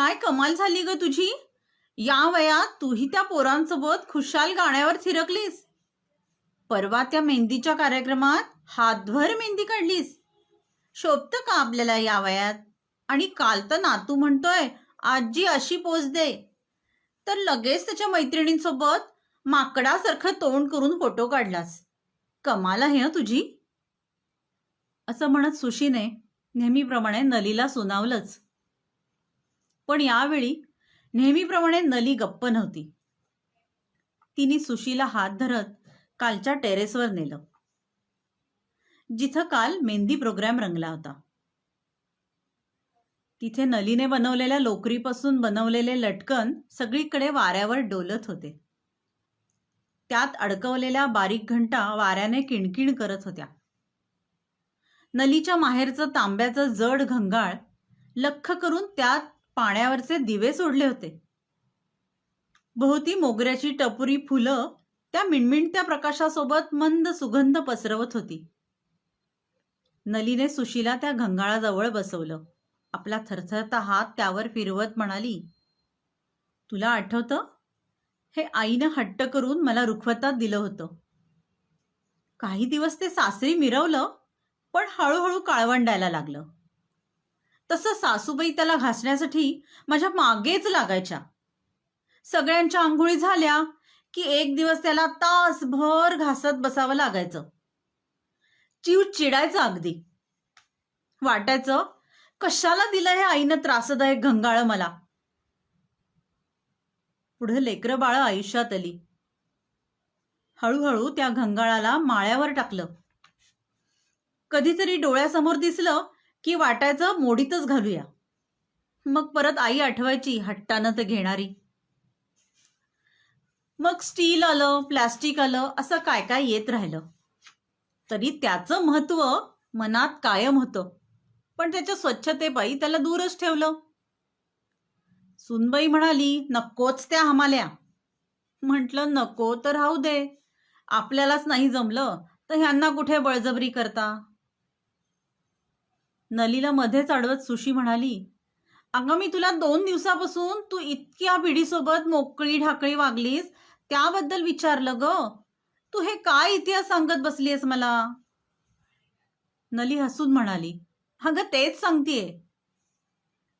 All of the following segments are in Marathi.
काय कमाल झाली ग तुझी? या वयात तूही त्या पोरांसोबत खुशाल गाण्यावर थिरकलीस. परवा त्या मेहंदीच्या कार्यक्रमात हातभर मेहंदी काढलीस. शोभतं का आपल्याला या वयात? आणि काल तर नातू म्हणतोय आजी अशी पोच दे. तर लगेच त्याच्या मैत्रिणींसोबत माकडासारखं तोंड करून फोटो काढलास. कमाल आहे हं तुझी. असं म्हणत सुशीने नेहमीप्रमाणे नलीला सुनावलंच. पण यावेळी नेहमीप्रमाणे नली गप्प नव्हती. तिने सुशीला हात धरत कालच्या टेरेसवर नेलं. जिथं काल मेहंदी प्रोग्राम रंगला होता. तिथे नलीने बनवलेल्या लोकरीपासून बनवलेले लटकन सगळीकडे वाऱ्यावर डोलत होते. त्यात अडकवलेल्या बारीक घंटा वाऱ्याने किणकिण करत होत्या. नलीच्या माहेरचं तांब्याचं जड घंगाळ लख्ख करून त्यात पाण्यावरचे दिवे सोडले होते. भोवती मोगऱ्याची टपुरी फुलं त्या मिणमिणत्या प्रकाशासोबत मंद सुगंध पसरवत होती. नलीने सुशीला त्या घंगाळाजवळ बसवलं. आपला थरथरता हात त्यावर फिरवत म्हणाली तुला आठवतं? हे आईनं हट्ट करून मला रुखवतात दिलं होतं. काही दिवस ते सासरी मिरवलं पण हळूहळू काळवंडायला लागलं. तसं सासूबाई त्याला घासण्यासाठी माझ्या मागेच लागायच्या. सगळ्यांच्या आंघोळी झाल्या की एक दिवस त्याला तासभर घासत बसावं लागायचं. जीव चिडायचा अगदी. वाटायचं कशाला दिलं हे आईनं त्रासदायक घंगाळ मला? पुढे लेकरं बाळ आयुष्यात आली. हळूहळू त्या घंगाळाला माळ्यावर टाकलं. कधीतरी डोळ्यासमोर दिसलं की वाटायचं मोडीतच घालूया. मग परत आई आठवायची हट्टानं ते घेणारी. मग स्टील आलं प्लॅस्टिक आलं असं काय काय येत राहिलं. तरी त्याचं महत्त्व मनात कायम होतं. पण त्याच्या स्वच्छतेपायी त्याला दूरच ठेवलं. सुनबाई म्हणाली नकोच त्या हमाल्या. म्हटलं नको तर राहू दे. आपल्यालाच नाही जमलं तर ह्यांना कुठे बळजबरी करता? नलीला मध्येच अडवत सुशी म्हणाली अगं मी तुला दोन दिवसापासून तू इतक्या पिढीसोबत मोकळी ढाकळी वागलीस त्याबद्दल विचारलं ग. तू हे काय इतिहास सांगत बसलीस मला? नली हसून म्हणाली अगं तेच सांगतीये.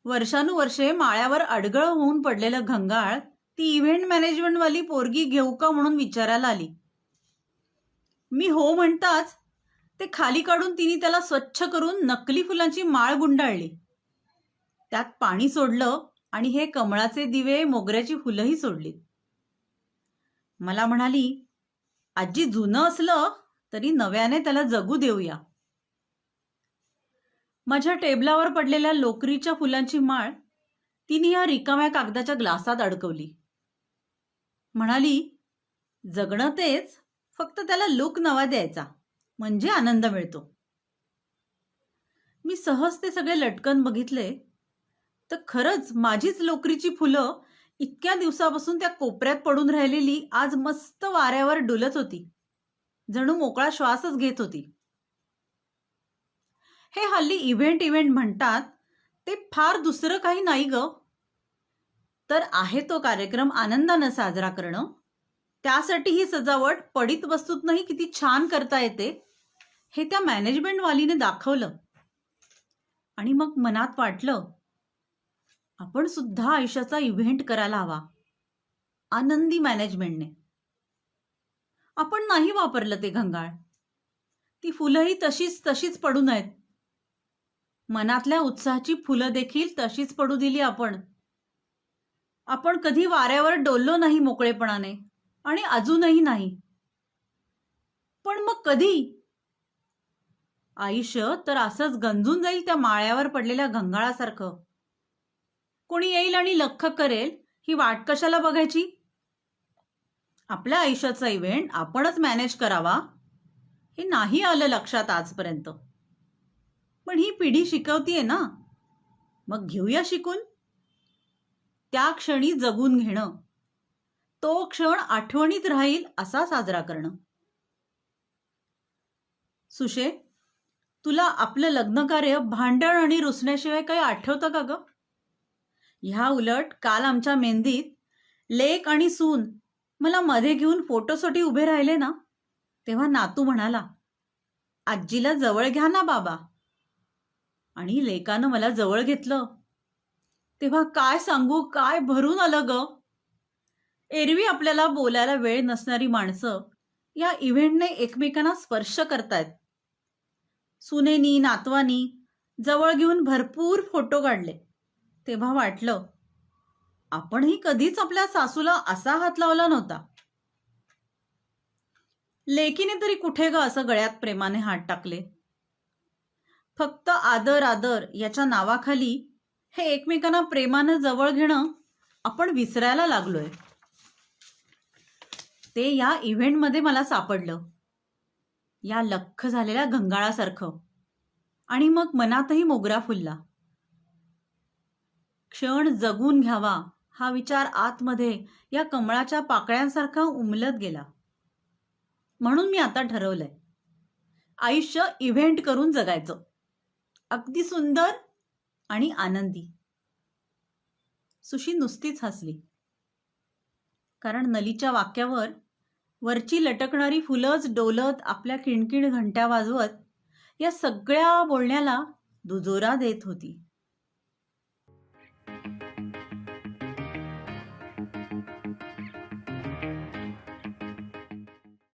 वर्षानुवर्षे माळ्यावर अडगळ होऊन पडलेलं घंगाळ ती इव्हेंट मॅनेजमेंटवाली पोरगी घेऊ का म्हणून विचारायला आली. मी हो म्हणताच ते खाली काढून तिने त्याला स्वच्छ करून नकली फुलांची माळ गुंडाळली. त्यात पाणी सोडलं आणि हे कमळाचे दिवे मोगऱ्याची फुलंही सोडली. मला म्हणाली आजी जुनं असलं तरी नव्याने त्याला जगू देऊया. माझ्या टेबलावर पडलेल्या लोकरीच्या फुलांची माळ तिने या रिकाम्या कागदाच्या ग्लासात अडकवली. म्हणाली जगणं तेच फक्त त्याला लुक नवा द्यायचा. म्हणजे आनंद मिळतो. मी सहज ते सगळे लटकन बघितले तर खरंच माझीच लोकरीची फुलं इतक्या दिवसापासून त्या कोपऱ्यात पडून राहिलेली आज मस्त वाऱ्यावर डुलत होती. जणू मोकळा श्वासच घेत होती. हे हल्ली इव्हेंट इव्हेंट म्हणतात ते फार दुसरं काही नाही ग. तर आहे तो कार्यक्रम आनंदानं साजरा करणं? त्यासाठी ही सजावट पडित वस्तूतनंही किती छान करता येते. हे त्या मॅनेजमेंटवालीने दाखवलं. आणि मग मनात वाटलं आपण सुद्धा आयुष्याचा इव्हेंट करायला हवा. आनंदी मॅनेजमेंटने आपण नाही वापरलं ते घंगाळ. ती फुलंही तशीच तशीच पडून आहेत मनातल्या उत्साहाची फुलं देखील तशीच पडू दिली आपण. आपण कधी वाऱ्यावर डोललो नाही मोकळेपणाने आणि अजूनही नाही. पण मग कधी आयुष्य तर असंच गंजून जाईल त्या माळ्यावर पडलेल्या घंगाळासारखं कोणी येईल आणि लख करेल ही वाट कशाला बघायची? आपल्या आयुष्याचा इव्हेंट आपणच मॅनेज करावा हे नाही आलं लक्षात आजपर्यंत. पण ही पिढी शिकवतीये ना. मग घेऊया शिकून? त्या क्षणी जगून घेणं. तो क्षण आठवणीत राहील असा साजरा करणं. सुशे तुला आपलं लग्न कार्य भांडण आणि रुसण्याशिवाय काही आठवतं का ग? ह्या उलट काल आमच्या मेहंदीत लेक आणि सून मला मध्ये घेऊन फोटोसाठी उभे राहिले ना? तेव्हा नातू म्हणाला आजीला जवळ घ्या ना बाबा. आणि लेकानं मला जवळ घेतलं. तेव्हा काय सांगू काय भरून आलं ग? एरवी आपल्याला बोलायला वेळ नसणारी माणसं या इव्हेंटने एकमेकांना स्पर्श करतायत. सुनेनी नातवानी जवळ घेऊन भरपूर फोटो काढले. तेव्हा वाटलं आपणही कधीच आपल्या सासूला असा हात लावला नव्हता. लेकीने तरी कुठे ग असं गळ्यात प्रेमाने हात टाकले? फक्त आदर आदर याच्या नावाखाली हे एकमेकांना प्रेमानं जवळ घेणं आपण विसरायला लागलोय. ते या इव्हेंटमध्ये मला सापडलं. या लख्ख झालेल्या घंगाळासारखं आणि मग मनातही मोगरा फुलला. क्षण जगून घ्यावा हा विचार आतमध्ये या कमळाच्या पाकळ्यांसारखा उमलत गेला. म्हणून मी आता ठरवलंय. आयुष्य इव्हेंट करून जगायचं. अगदी सुंदर आणि आनंदी. सुशी नुसतीच हसली. कारण नलीच्या वाक्यावर वरची लटकणारी फुलंच डोलत आपल्या किणकिण घंट्या वाजवत या सगळ्या बोलण्याला दुजोरा देत होती.